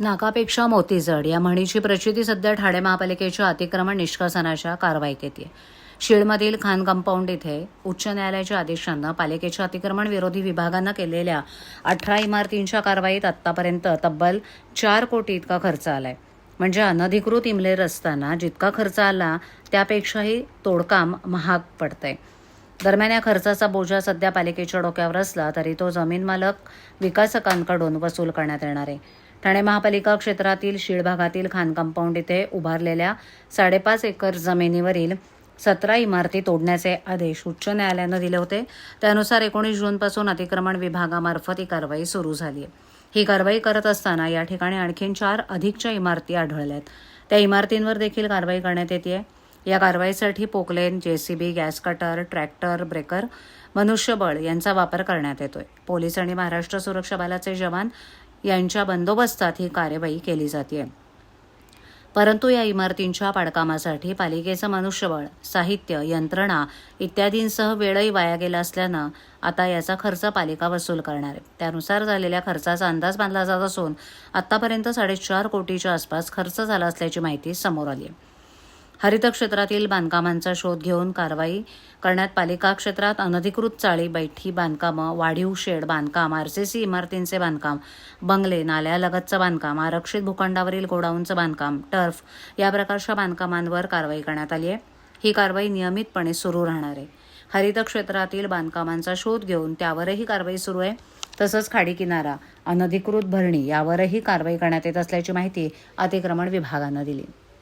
नाकापेक्षा मोती जड. या म्हणीची प्रचिती सध्या ठाणे महापालिकेच्या अतिक्रमण निष्कासनाच्या कारवाईत येते. शीळमधील खान कंपाऊंड इथे उच्च न्यायालयाच्या आदेशानं पालिकेच्या अतिक्रमण विरोधी विभागानं केलेल्या अठरा इमारतींच्या कारवाईत आत्तापर्यंत तब्बल चार कोटी इतका खर्च आलाय. म्हणजे अनधिकृत इमलेर असताना जितका खर्च आला त्यापेक्षाही तोडकाम महाग पडतंय. दरम्यान या खर्चाचा बोजा सध्या पालिकेच्या डोक्यावर असला तरी तो जमीन मालक विकासकांकडून वसूल करण्यात येणार आहे. ठाणे महापालिका क्षेत्रातील शीळ भागातील खान कंपाऊंड इथे उभारलेल्या साडेपाच एकर जमिनीवरील सतरा इमारती तोडण्याचे आदेश उच्च न्यायालयानं दिले होते. त्यानुसार एकोणीस जूनपासून अतिक्रमण विभागामार्फत ही कारवाई सुरू झाली आहे. ही कारवाई करत असताना या ठिकाणी आणखीन चार अधिकच्या इमारती आढळल्या आहेत त्या इमारतींवर देखील कारवाई करण्यात येते या कारवाईसाठी Poclain JCB gas cutter tractor breaker मनुष्यबळ यांचा वापर करण्यात येतोय. पोलीस आणि महाराष्ट्र सुरक्षा बलाचे जवान यांच्या बंदोबस्तात ही कार्यवाही केली जाते परंतु या इमारतींच्या पाडकामासाठी पालिकेचं मनुष्यबळ साहित्य यंत्रणा इत्यादींसह वेळही वाया गेला असल्यानं आता याचा खर्च पालिका वसूल करणार आहे. त्यानुसार झालेल्या खर्चाचा अंदाज बांधला जात असून आतापर्यंत साडेचार कोटीच्या आसपास खर्च झाला असल्याची माहिती समोर आली आहे हरित क्षेत्रातील बांधकामांचा शोध घेऊन कारवाई करण्यात पालिका क्षेत्रात अनधिकृत चाळी बैठी बांधकामं वाढीव शेड बांधकाम आरसीसी इमारतींचे बांधकाम बंगले नाल्यालगतचं बांधकाम आरक्षित भूखंडावरील गोडाऊनचं बांधकाम टर्फ या प्रकारच्या बांधकामांवर कारवाई करण्यात आली आहे. ही कारवाई नियमितपणे सुरू राहणार आहे. हरित क्षेत्रातील बांधकामांचा शोध घेऊन त्यावरही कारवाई सुरू आहे. तसंच खाडी किनारा अनधिकृत भरणी यावरही कारवाई करण्यात येत असल्याची माहिती अतिक्रमण विभागानं दिली.